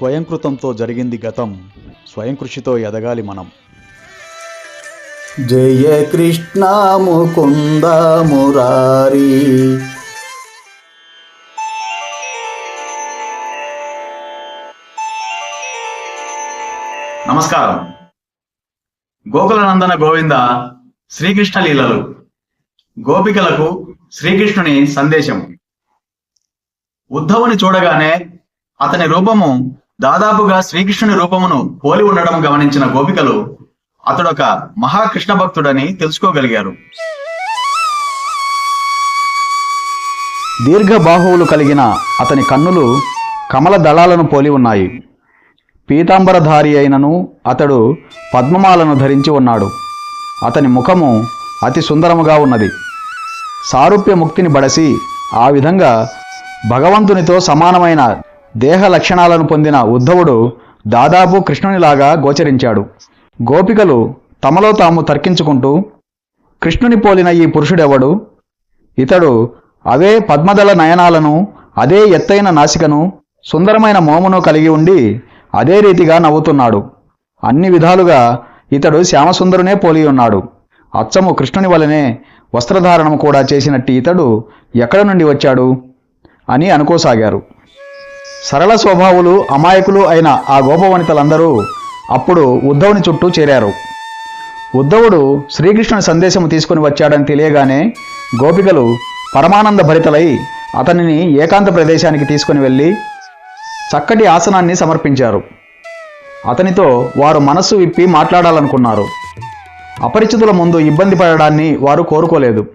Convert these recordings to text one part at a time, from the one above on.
స్వయంకృతంతో జరిగింది గతం. స్వయం కృషితో ఎదగాలి మనం. జయ కృష్ణ ముకుంద మురారి. నమస్కారం. గోకులనందన గోవింద శ్రీకృష్ణ లీలలు. గోపికలకు శ్రీకృష్ణుని సందేశం ఉద్ధవుని చూడగానే అతని రూపము దాదాపుగా శ్రీకృష్ణుని రూపమును పోలి ఉండడం గమనించిన గోపికలు అతడొక మహాకృష్ణ భక్తుడని తెలుసుకోగలిగారు. దీర్ఘ బాహువులు కలిగిన అతని కన్నులు కమల దళాలను పోలి ఉన్నాయి. పీతాంబరధారి అయినను అతడు పద్మమాలను ధరించి ఉన్నాడు. అతని ముఖము అతి సుందరముగా ఉన్నది. సారూప్య ముక్తిని బడసి ఆ విధంగా భగవంతునితో సమానమైన దేహ లక్షణాలను పొందిన ఉద్ధవుడు దాదాపు కృష్ణునిలాగా గోచరించాడు. గోపికలు తమలో తాము తర్కించుకుంటూ కృష్ణుని పోలిన ఈ పురుషుడెవడు? ఇతడు అవే పద్మదళ నయనాలను అదే ఎత్తైన నాసికను సుందరమైన మోమును కలిగి ఉండి అదే రీతిగా నవ్వుతున్నాడు. అన్ని విధాలుగా ఇతడు శ్యామసుందరునే పోలి ఉన్నాడు. అచ్చము కృష్ణుని వలనే వస్త్రధారణము కూడా చేసినట్టు ఇతడు ఎక్కడ నుండి వచ్చాడు? అని అనుకోసాగారు. సరళ స్వభావులు అమాయకులు అయిన ఆ గోపవనితలందరూ అప్పుడు ఉద్ధవుని చుట్టూ చేరారు. ఉద్ధవుడు శ్రీకృష్ణుని సందేశం తీసుకుని వచ్చాడని తెలియగానే గోపికలు పరమానంద భరితలై అతనిని ఏకాంత ప్రదేశానికి తీసుకుని వెళ్ళి చక్కటి ఆసనాన్ని సమర్పించారు. అతనితో వారు మనస్సు విప్పి మాట్లాడాలనుకున్నారు. అపరిచితుల ముందు ఇబ్బంది పడడాన్ని వారు కోరుకోలేదు.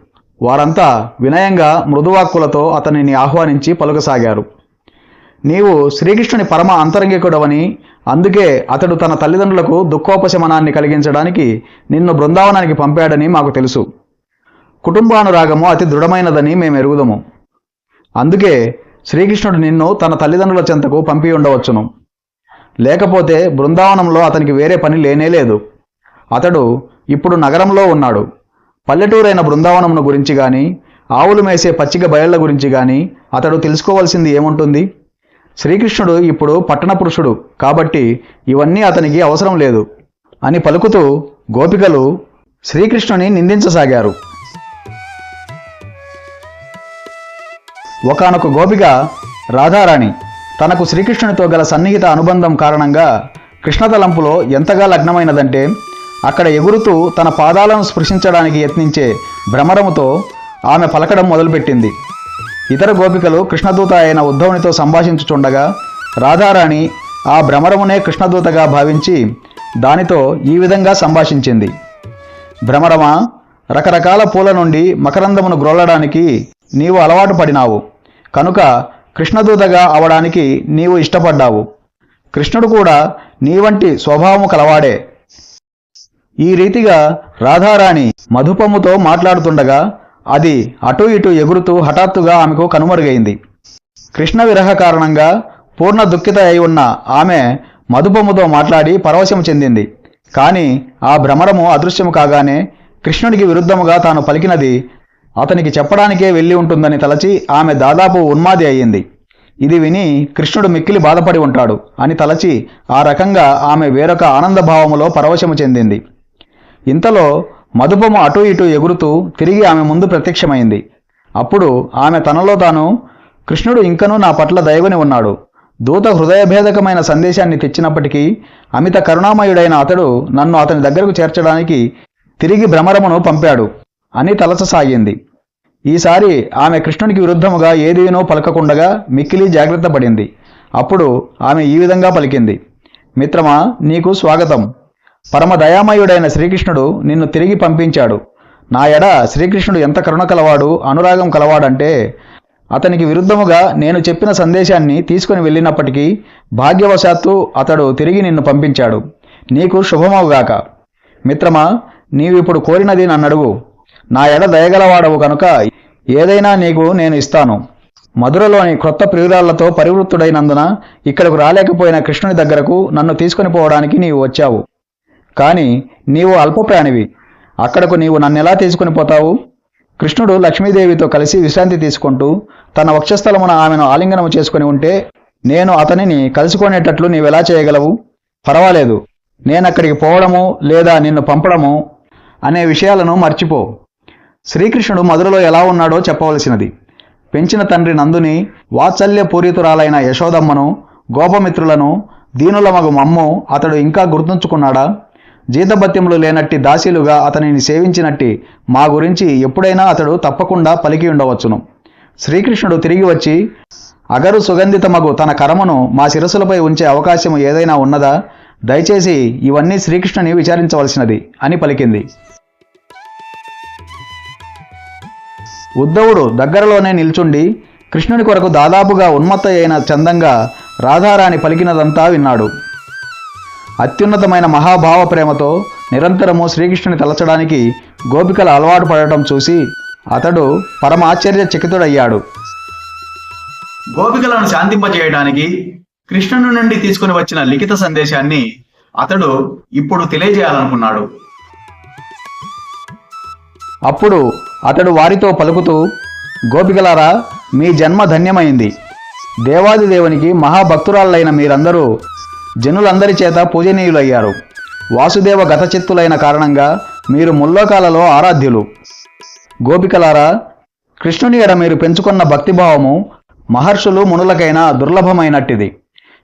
వారంతా వినయంగా మృదువాక్కులతో అతనిని ఆహ్వానించి పలుకసాగారు. నీవు శ్రీకృష్ణుని పరమ అంతరంగికుడవని అందుకే అతడు తన తల్లిదండ్రులకు దుఃఖోపశమనాన్ని కలిగించడానికి నిన్ను బృందావనానికి పంపాడని మాకు తెలుసు. కుటుంబానురాగము అతి దృఢమైనదని మేము ఎరుగుదము అందుకే శ్రీకృష్ణుడు నిన్ను తన తల్లిదండ్రుల చెంతకు పంపి ఉండవచ్చును. లేకపోతే బృందావనంలో అతనికి వేరే పని లేనేలేదు అతడు ఇప్పుడు నగరంలో ఉన్నాడు. పల్లెటూరైన బృందావనమును గురించి కానీ ఆవులు మేసే పచ్చిక బయళ్ళ గురించి కానీ అతడు తెలుసుకోవాల్సింది ఏముంటుంది? శ్రీకృష్ణుడు ఇప్పుడు పట్టణ పురుషుడు కాబట్టి ఇవన్నీ అతనికి అవసరం లేదు అని పలుకుతూ గోపికలు శ్రీకృష్ణుని నిందించసాగారు. ఒకానొక గోపిక రాధారాణి తనకు శ్రీకృష్ణునితో గల సన్నిహిత అనుబంధం కారణంగా కృష్ణతలంపులో ఎంతగా లగ్నమైనదంటే అక్కడ ఎగురుతూ తన పాదాలను స్పృశించడానికి యత్నించే భ్రమరముతో ఆమె పలకడం మొదలుపెట్టింది. ఇతర గోపికలు కృష్ణదూత అయిన ఉద్ధవునితో సంభాషించుచుండగా రాధారాణి ఆ భ్రమరమునే కృష్ణదూతగా భావించి దానితో ఈ విధంగా సంభాషించింది. భ్రమరమ రకరకాల పూల నుండి మకరందమును గ్రోలడానికి నీవు అలవాటు పడినావు. కనుక కృష్ణదూతగా అవడానికి నీవు ఇష్టపడ్డావు. కృష్ణుడు కూడా నీ వంటి స్వభావము కలవాడే. ఈ రీతిగా రాధారాణి మధుపముతో మాట్లాడుతుండగా అది అటు ఇటు ఎగురుతూ హఠాత్తుగా ఆమెకు కనుమరుగైంది. కృష్ణ విరహ కారణంగా పూర్ణ దుఃఖిత అయి ఉన్న ఆమె మధుపముతో మాట్లాడి పరవశము చెందింది. కానీ ఆ భ్రమరము అదృశ్యము కాగానే కృష్ణుడికి విరుద్ధముగా తాను పలికినది అతనికి చెప్పడానికే వెళ్ళి ఉంటుందని తలచి ఆమె దాదాపు ఉన్మాది అయ్యింది. ఇది విని కృష్ణుడు మిక్కిలి బాధపడి ఉంటాడు అని తలచి ఆ రకంగా ఆమె వేరొక ఆనందభావములో పరవశము చెందింది. ఇంతలో మధుపము అటు ఇటు ఎగురుతూ తిరిగి ఆమె ముందు ప్రత్యక్షమైంది. అప్పుడు ఆమె తనలో తాను కృష్ణుడు ఇంకనూ నా పట్ల దయగుని ఉన్నాడు. దూత హృదయభేదకమైన సందేశాన్ని తెచ్చినప్పటికీ అమిత కరుణామయుడైన అతడు నన్ను అతని దగ్గరకు చేర్చడానికి తిరిగి భ్రమరమును పంపాడు. అని తలచసాగింది ఈసారి ఆమె కృష్ణునికి విరుద్ధముగా ఏదేనో పలకకుండగా మిక్కిలి జాగ్రత్త పడింది అప్పుడు ఆమె ఈ విధంగా పలికింది. మిత్రమా నీకు స్వాగతం. పరమ దయామయుడైన శ్రీకృష్ణుడు నిన్ను తిరిగి పంపించాడు. నా ఎడ శ్రీకృష్ణుడు ఎంత కరుణ కలవాడు అనురాగం కలవాడంటే అతనికి విరుద్ధముగా నేను చెప్పిన సందేశాన్ని తీసుకుని వెళ్ళినప్పటికీ భాగ్యవశాత్తు అతడు తిరిగి నిన్ను పంపించాడు. నీకు శుభమవుగాక మిత్రమా నీవిప్పుడు కోరినది నన్నడుగు నా ఎడ దయగలవాడవు కనుక ఏదైనా నీకు నేను ఇస్తాను. మధురలోని క్రొత్త ప్రియురాళ్ళతో పరివృత్తుడైనందున ఇక్కడకు రాలేకపోయిన కృష్ణుని దగ్గరకు నన్ను తీసుకుని పోవడానికి నీవు వచ్చావు. కానీ నీవు అల్పప్రాణివి. అక్కడకు నీవు నన్నెలా తీసుకుని పోతావు? కృష్ణుడు లక్ష్మీదేవితో కలిసి విశ్రాంతి తీసుకుంటూ తన వక్షస్థలమున ఆమెను ఆలింగనము చేసుకుని ఉంటే నేను అతనిని కలుసుకునేటట్లు నీవెలా చేయగలవు? పర్వాలేదు. నేనక్కడికి పోవడము లేదా నిన్ను పంపడము అనే విషయాలను మర్చిపో. శ్రీకృష్ణుడు మధురలో ఎలా ఉన్నాడో చెప్పవలసినది. పెంచిన తండ్రి నందుని వాత్సల్య పూరితురాలైన యశోదమ్మను గోపమిత్రులను దీనుల మగు మమ్ము అతడు ఇంకా గుర్తుంచుకున్నాడా? జీతభత్యములు లేనట్టి దాసీలుగా అతనిని సేవించినట్టి మా గురించి ఎప్పుడైనా అతడు తప్పకుండా పలికి ఉండవచ్చును. శ్రీకృష్ణుడు తిరిగి వచ్చి అగరు సుగంధితమగు తన కర్మను మా శిరస్సులపై ఉంచే అవకాశం ఏదైనా ఉన్నదా? దయచేసి ఇవన్నీ శ్రీకృష్ణుని విచారించవలసినది అని పలికింది. ఉద్ధవుడు దగ్గరలోనే నిల్చుండి కృష్ణుని కొరకు దాదాపుగా ఉన్మత్త అయిన చందంగా రాధారాణి పలికినదంతా విన్నాడు. అత్యున్నతమైన మహాభావ ప్రేమతో నిరంతరము శ్రీకృష్ణుని తలచడానికి గోపికల అలవాటు పడటం చూసి అతడు పరమ ఆశ్చర్యచకితుడయ్యాడు. గోపికలను శాంతింపజేయడానికి కృష్ణుని నుండి తీసుకుని వచ్చిన లిఖిత సందేశాన్ని అతడు ఇప్పుడు తెలియజేయాలనుకున్నాడు. అప్పుడు అతడు వారితో పలుకుతూ గోపికలారా మీ జన్మ ధన్యమైంది. దేవాది దేవునికి మహాభక్తురాళ్ళైన మీరందరూ జనులందరి చేత పూజనీయులయ్యారు. వాసుదేవ గతచిత్తులైన కారణంగా మీరు ముల్లోకాలలో ఆరాధ్యులు. గోపికలారా కృష్ణుని ఎడ మీరు పెంచుకున్న భక్తిభావము మహర్షులు మునులకైనా దుర్లభమైనట్టిది.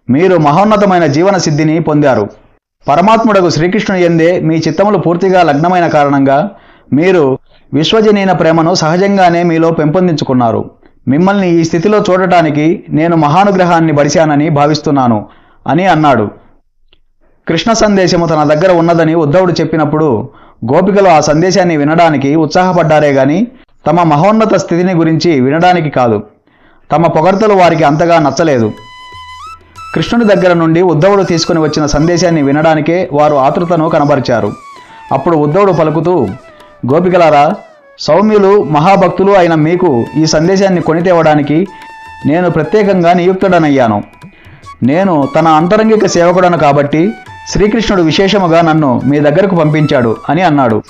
మీరు మహోన్నతమైన జీవన సిద్ధిని పొందారు. పరమాత్ముడకు శ్రీకృష్ణుని ఎందే మీ చిత్తములు పూర్తిగా లగ్నమైన కారణంగా మీరు విశ్వజనీన ప్రేమను సహజంగానే మీలో పెంపొందించుకున్నారు. మిమ్మల్ని ఈ స్థితిలో చూడటానికి నేను మహానుగ్రహాన్ని బడిశానని భావిస్తున్నాను. అని అన్నాడు. కృష్ణ సందేశము తన దగ్గర ఉన్నదని ఉద్ధవుడు చెప్పినప్పుడు గోపికలు ఆ సందేశాన్ని వినడానికి ఉత్సాహపడ్డారే గాని తమ మహోన్నత స్థితిని గురించి వినడానికి కాదు. తమ పొగడ్తలు వారికి అంతగా నచ్చలేదు. కృష్ణుని దగ్గర నుండి ఉద్ధవుడు తీసుకుని వచ్చిన సందేశాన్ని వినడానికే వారు ఆతృతను కనబరిచారు. అప్పుడు ఉద్ధవుడు పలుకుతూ గోపికలారా సౌమ్యులు మహాభక్తులు అయిన మీకు ఈ సందేశాన్ని కొని తేవడానికి నేను ప్రత్యేకంగా నియుక్తుడనయ్యాను. నేను తన అంతరంగిక సేవకుడను కాబట్టి శ్రీకృష్ణుడు విశేషముగా నన్ను మీ దగ్గరకు పంపించాడు అని అన్నాడు.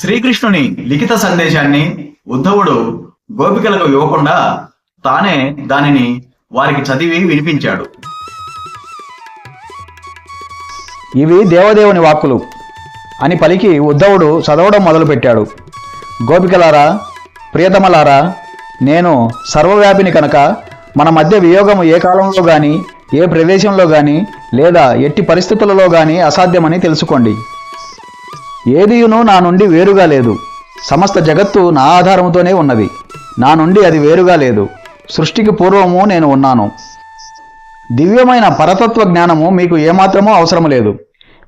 శ్రీకృష్ణుని లిఖిత సందేశాన్ని ఉద్ధవుడు గోపికలకు ఇవ్వకుండా తానే దానిని వారికి చదివి వినిపించాడు. ఇవి దేవదేవుని వాక్కులు అని పలికి ఉద్ధవుడు చదవడం మొదలుపెట్టాడు. గోపికలారా ప్రియతమలారా నేను సర్వవ్యాపిని కనుక మన మధ్య వియోగము ఏ కాలంలో గాని ఏ ప్రదేశంలో గాని లేదా ఎట్టి పరిస్థితులలో గాని అసాధ్యమని తెలుసుకోండి. ఏదియును నా నుండి వేరుగా లేదు. సమస్త జగత్తు నా ఆధారముతోనే ఉన్నది. నా నుండి అది వేరుగా లేదు. సృష్టికి పూర్వము నేను ఉన్నాను. దివ్యమైన పరతత్వ జ్ఞానము మీకు ఏమాత్రమూ అవసరం లేదు.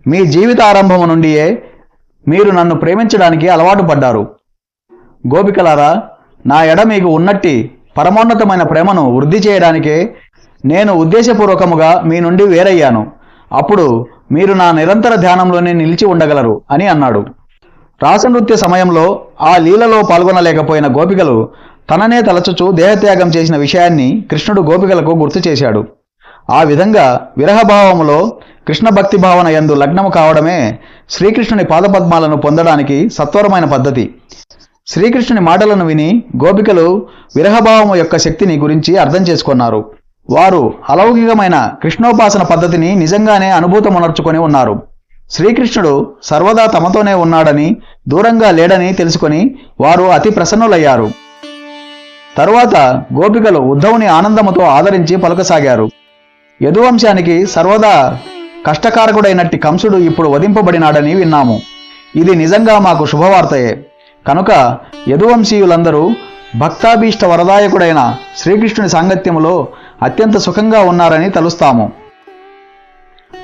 మీ జీవిత ఆరంభము నుండియే మీరు నన్ను ప్రేమించడానికి అలవాటు పడ్డారు. గోపికలారా నా ఎడ మీకు ఉన్నట్టి పరమోన్నతమైన ప్రేమను వృద్ధి చేయడానికే నేను ఉద్దేశపూర్వకముగా మీ నుండి వేరయ్యాను. అప్పుడు మీరు నా నిరంతర ధ్యానంలోనే నిలిచి ఉండగలరు అని అన్నాడు. రాసనృత్య సమయంలో ఆ లీలలో పాల్గొనలేకపోయిన గోపికలు తననే తలచుచు దేహత్యాగం చేసిన విషయాన్ని కృష్ణుడు గోపికలకు గుర్తు చేశాడు. ఆ విధంగా విరహభావములో కృష్ణ భక్తి భావన యందు లగ్నము కావడమే శ్రీకృష్ణుని పాదపద్మాలను పొందడానికి సత్వరమైన పద్ధతి. శ్రీకృష్ణుని మాటలను విని గోపికలు విరహభావము యొక్క శక్తిని గురించి అర్థం చేసుకున్నారు. వారు అలౌకికమైన కృష్ణోపాసన పద్ధతిని నిజంగానే అనుభూతమునర్చుకొని ఉన్నారు. శ్రీకృష్ణుడు సర్వదా తమతోనే ఉన్నాడని దూరంగా లేడని తెలుసుకొని వారు అతి ప్రసన్నులయ్యారు. తరువాత గోపికలు ఉద్ధవుని ఆనందముతో ఆదరించి పలుకసాగారు. యదువంశానికి సర్వదా కష్టకారకుడైనట్టి కంసుడు ఇప్పుడు వధింపబడినాడని విన్నాము. ఇది నిజంగా మాకు శుభవార్తయే. కనుక యదువంశీయులందరూ భక్తాభీష్ట వరదాయకుడైన శ్రీకృష్ణుని సాంగత్యములో అత్యంత సుఖంగా ఉన్నారని తలుస్తాము.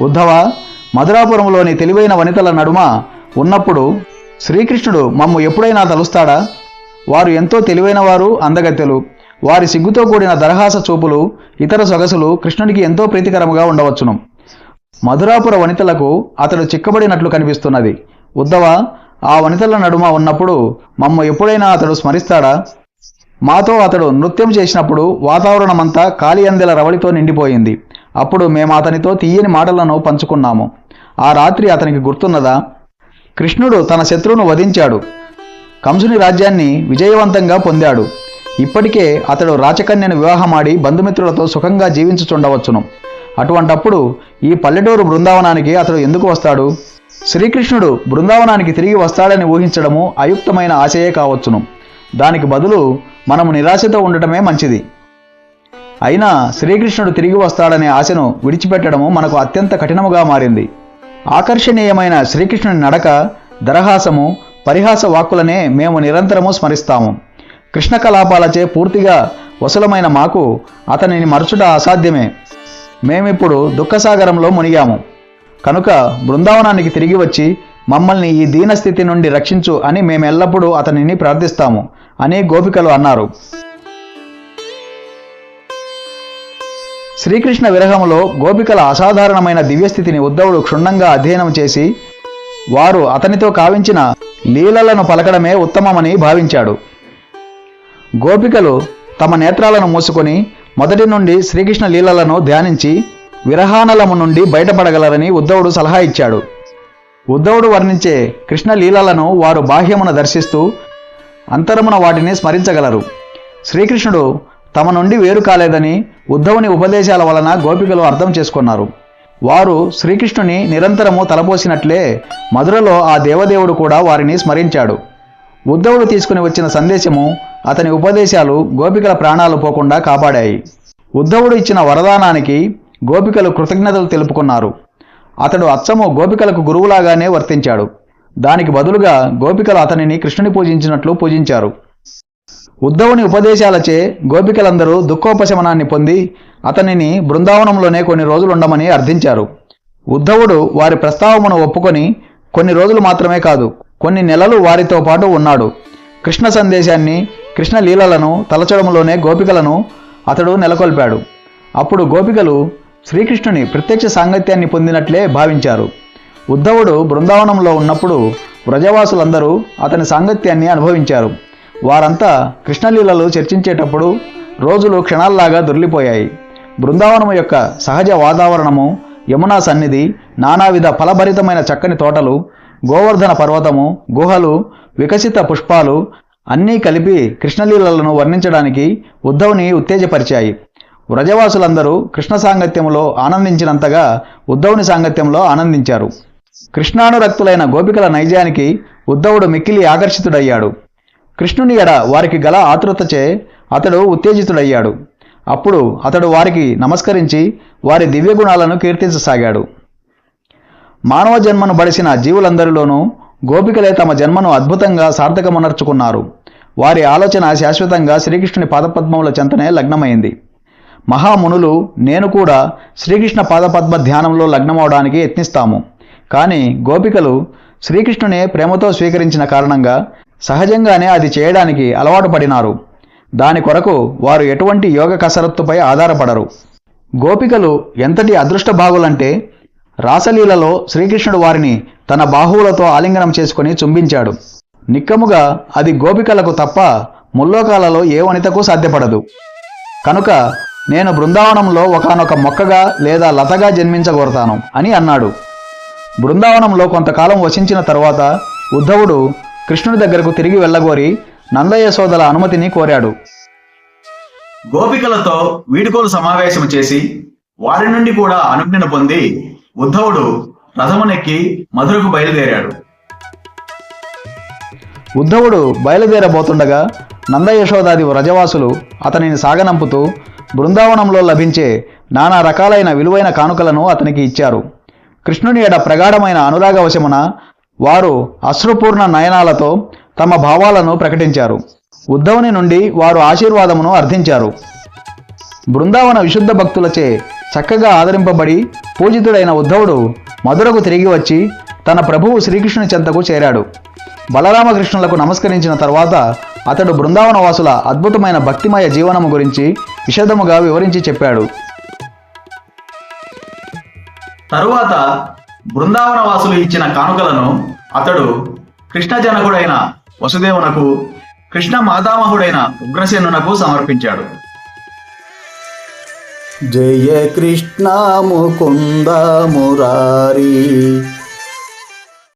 ఉద్ధవ మధురాపురంలోని తెలివైన వనితల నడుమ ఉన్నప్పుడు శ్రీకృష్ణుడు మమ్ము ఎప్పుడైనా తలుస్తాడా? వారు ఎంతో తెలివైన వారు అందగత్తెలు. వారి సిగ్గుతో కూడిన దరహాస చూపులు ఇతర సొగసులు కృష్ణుడికి ఎంతో ప్రీతికరముగా ఉండవచ్చును. మధురాపుర వనితలకు అతడు చిక్కబడినట్లు కనిపిస్తున్నది. ఉద్ధవ ఆ వనితల నడుమ ఉన్నప్పుడు మమ్మ ఎప్పుడైనా అతడు స్మరిస్తాడా? మాతో అతడు నృత్యం చేసినప్పుడు వాతావరణమంతా కాలియందెల రవళితో నిండిపోయింది. అప్పుడు మేము అతనితో తీయని మాటలను పంచుకున్నాము. ఆ రాత్రి అతనికి గుర్తున్నదా? కృష్ణుడు తన శత్రువును వధించాడు. కంసుని రాజ్యాన్ని విజయవంతంగా పొందాడు. ఇప్పటికే అతడు రాచకన్యను వివాహమాడి బంధుమిత్రులతో సుఖంగా జీవించుచుండవచ్చును. అటువంటప్పుడు ఈ పల్లెటూరు బృందావనానికి అతడు ఎందుకు వస్తాడు? శ్రీకృష్ణుడు బృందావనానికి తిరిగి వస్తాడని ఊహించడము అయుక్తమైన ఆశయే కావచ్చును. దానికి బదులు మనము నిరాశతో ఉండటమే మంచిది. అయినా శ్రీకృష్ణుడు తిరిగి వస్తాడనే ఆశను విడిచిపెట్టడము మనకు అత్యంత కఠినముగా మారింది. ఆకర్షణీయమైన శ్రీకృష్ణుని నడక దరహాసము పరిహాస వాక్కులనే మేము నిరంతరము స్మరిస్తాము. కృష్ణ కలాపాలచే పూర్తిగా వసులమైన మాకు అతనిని మరచుట అసాధ్యమే. మేమిప్పుడు దుఃఖసాగరంలో మునిగాము. కనుక బృందావనానికి తిరిగి వచ్చి మమ్మల్ని ఈ దీనస్థితి నుండి రక్షించు అని మేమెల్లప్పుడూ అతనిని ప్రార్థిస్తాము. అని గోపికలు అన్నారు. శ్రీకృష్ణ విరహంలో గోపికల అసాధారణమైన దివ్యస్థితిని ఉద్ధవుడు క్షుణ్ణంగా అధ్యయనం చేసి వారు అతనితో కావించిన లీలలను పలకడమే ఉత్తమమని భావించాడు. గోపికలు తమ నేత్రాలను మూసుకొని మొదటి నుండి శ్రీకృష్ణ లీలలను ధ్యానించి విరహానలము నుండి బయటపడగలరని ఉద్ధవుడు సలహా ఇచ్చాడు. ఉద్ధవుడు వర్ణించే కృష్ణ లీలలను వారు బాహ్యమున దర్శిస్తూ అంతరమున వాటిని స్మరించగలరు. శ్రీకృష్ణుడు తమ నుండి వేరు కాలేదని ఉద్ధవుని ఉపదేశాల వలన గోపికలు అర్థం చేసుకున్నారు. వారు శ్రీకృష్ణుని నిరంతరము తలపోసినట్లే మధురలో ఆ దేవదేవుడు కూడా వారిని స్మరించాడు. ఉద్ధవుడు తీసుకుని వచ్చిన సందేశము అతని ఉపదేశాలు గోపికల ప్రాణాలు పోకుండా కాపాడాయి. ఉద్ధవుడు ఇచ్చిన వరదానానికి గోపికలు కృతజ్ఞతలు తెలుపుకున్నారు. అతడు అచ్చము గోపికలకు గురువులాగానే వర్తించాడు. దానికి బదులుగా గోపికలు అతనిని కృష్ణుని పూజించినట్లు పూజించారు. ఉద్ధవుని ఉపదేశాలచే గోపికలందరూ దుఃఖోపశమనాన్ని పొంది అతనిని బృందావనంలోనే కొన్ని రోజులు ఉండమని అర్థించారు. ఉద్ధవుడు వారి ప్రస్తావమును ఒప్పుకొని కొన్ని రోజులు మాత్రమే కాదు కొన్ని నెలలు వారితో పాటు ఉన్నాడు. కృష్ణ సందేశాన్ని కృష్ణ లీలలను తలచడంలోనే గోపికలను అతడు నెలకొల్పాడు. అప్పుడు గోపికలు శ్రీకృష్ణుని ప్రత్యక్ష సాంగత్యాన్ని పొందినట్లే భావించారు. ఉద్ధవుడు బృందావనంలో ఉన్నప్పుడు వ్రజవాసులందరూ అతని సాంగత్యాన్ని అనుభవించారు. వారంతా కృష్ణలీలలు చర్చించేటప్పుడు రోజులు క్షణాల్లాగా దొర్లిపోయాయి బృందావనము యొక్క సహజ వాతావరణము యమునా సన్నిధి నానావిధ ఫలభరితమైన చక్కని తోటలు గోవర్ధన పర్వతము గుహలు వికసిత పుష్పాలు అన్నీ కలిపి కృష్ణలీలలను వర్ణించడానికి ఉద్ధవుని ఉత్తేజపరిచాయి. వ్రజవాసులందరూ కృష్ణ సాంగత్యంలో ఆనందించినంతగా ఉద్ధవుని సాంగత్యంలో ఆనందించారు. కృష్ణానురక్తులైన గోపికల నైజానికి ఉద్ధవుడు మిక్కిలి ఆకర్షితుడయ్యాడు. కృష్ణుని ఎడ వారికి గల ఆతృతచే అతడు ఉత్తేజితుడయ్యాడు. అప్పుడు అతడు వారికి నమస్కరించి వారి దివ్యగుణాలను కీర్తించసాగాడు. మానవ జన్మను బడిసిన జీవులందరిలోనూ గోపికలే తమ జన్మను అద్భుతంగా సార్థకమునర్చుకున్నారు. వారి ఆలోచన శాశ్వతంగా శ్రీకృష్ణుని పాదపద్మముల చెంతనే లగ్నమైంది. మహామునులు నేను కూడా శ్రీకృష్ణ పాదపద్మ ధ్యానంలో లగ్నమవడానికి యత్నిస్తాము. కానీ గోపికలు శ్రీకృష్ణునే ప్రేమతో స్వీకరించిన కారణంగా సహజంగానే అది చేయడానికి అలవాటు పడినారు. దాని కొరకు వారు ఎటువంటి యోగ కసరత్తుపై ఆధారపడరు. గోపికలు ఎంతటి అదృష్ట భాగులంటే రాసలీలలో శ్రీకృష్ణుడు వారిని తన బాహువులతో ఆలింగనం చేసుకుని చుంబించాడు. నిక్కముగా అది గోపికలకు తప్ప ముల్లోకాలలో ఏ వనితకు సాధ్యపడదు. కనుక నేను బృందావనంలో ఒకానొక మొక్కగా లేదా లతగా జన్మించగోరతాను అని అన్నాడు. బృందావనంలో కొంతకాలం వసించిన తరువాత ఉద్ధవుడు కృష్ణుడి దగ్గరకు తిరిగి వెళ్ళగోరి నందయశోదల అనుమతిని కోరాడు. గోపికలతో వీడుకోలు సమావేశం చేసి వారి నుండి కూడా అనుజ్ఞను పొంది ఉద్ధవుడు రథమునెక్కి మధురకు బయలుదేరాడు. ఉద్ధవుడు బయలుదేరబోతుండగా నందయశోదాది వ్రజవాసులు అతనిని సాగనంపుతూ బృందావనంలో లభించే నానా రకాలైన విలువైన కానుకలను అతనికి ఇచ్చారు. కృష్ణుని ఎడ ప్రగాఢమైన అనురాగవశమున వారు అశ్రుపూర్ణ నయనాలతో తమ భావాలను ప్రకటించారు. ఉద్ధవుని నుండి వారు ఆశీర్వాదమును అర్థించారు. బృందావన విశుద్ధ భక్తులచే చక్కగా ఆదరింపబడి పూజితుడైన ఉద్ధవుడు మధురకు తిరిగి వచ్చి తన ప్రభువు శ్రీకృష్ణుని చెంతకు చేరాడు. బలరామకృష్ణులకు నమస్కరించిన తర్వాత అతడు బృందావన వాసుల అద్భుతమైన భక్తిమయ జీవనము గురించి విశదముగా వివరించి చెప్పాడు. తరువాత బృందావన వాసులు ఇచ్చిన కానుకలను అతడు కృష్ణ జనకుడైన వసుదేవునకు కృష్ణ మాతామహుడైన ఉగ్రసేనునకు సమర్పించాడు. జయ కృష్ణ ముకుంద మురారి